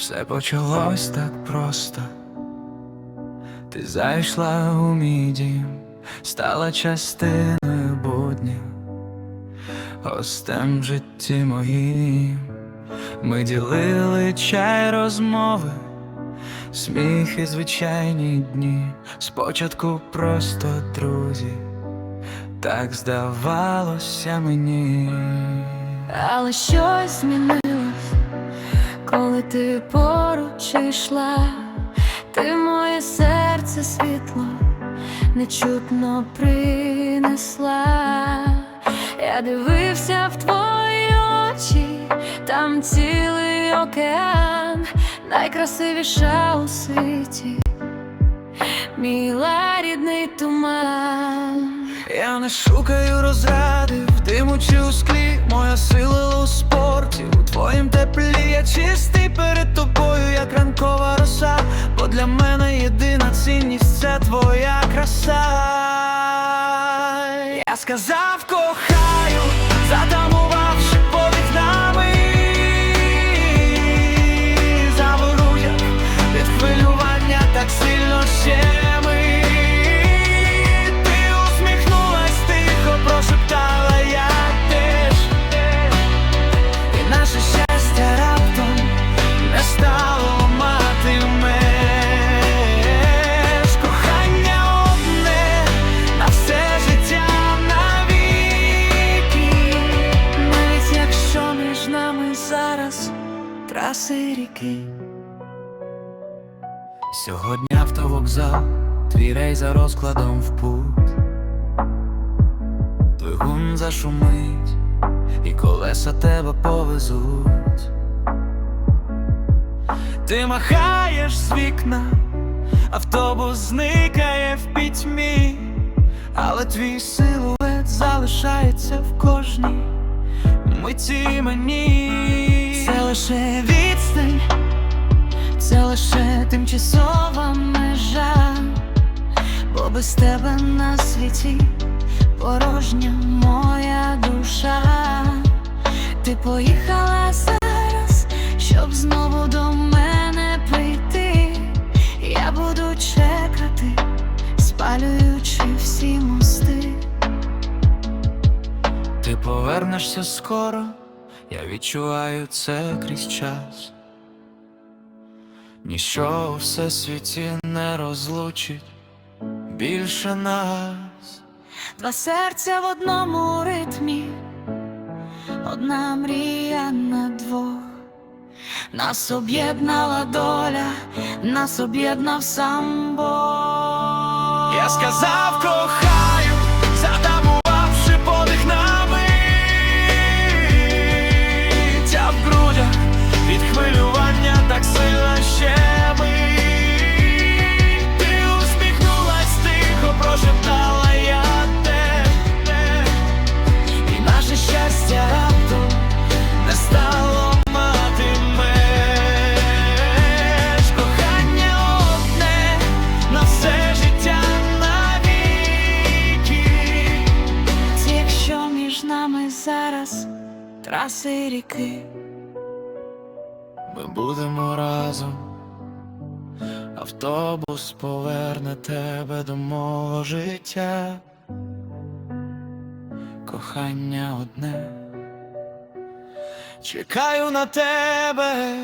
Все почалось так просто. Ти зайшла у мій дім, стала частиною буднів, гостем в житті моїм. Ми ділили чай розмови, сміх і звичайні дні. Спочатку просто друзі, так здавалося мені. Але щось змінилось, ти поруч йшла, ти моє серце світло нечутно принесла. Я дивився в твої очі, там цілий океан, найкрасивіша у світі, мій лагідний туман. Я не шукаю розради в диму чи у склі, моя сила у спорті, у твоїм теплі я чистий Я сказав траси ріки. Сьогодні автовокзал, твій рейс за розкладом в путь. Двигун зашумить, і колеса тебе повезуть. Ти махаєш з вікна, автобус зникає в пітьмі, але твій силует залишається в кожній миті мені. Лише відстань, це лише тимчасова межа, бо без тебе на світі порожня моя душа. Ти поїхала зараз, щоб знову до мене прийти. Я буду чекати, спалюючи всі мости. Ти повернешся скоро, я відчуваю це крізь час. Ніщо у всесвіті не розлучить більше нас. Два серця в одному ритмі, одна мрія на двох. Нас об'єднала доля, нас об'єднав сам Бог. Я сказав кохаю, нами зараз траси ріки. Ми будемо разом. Автобус поверне тебе до мого життя. Кохання одне. Чекаю на тебе.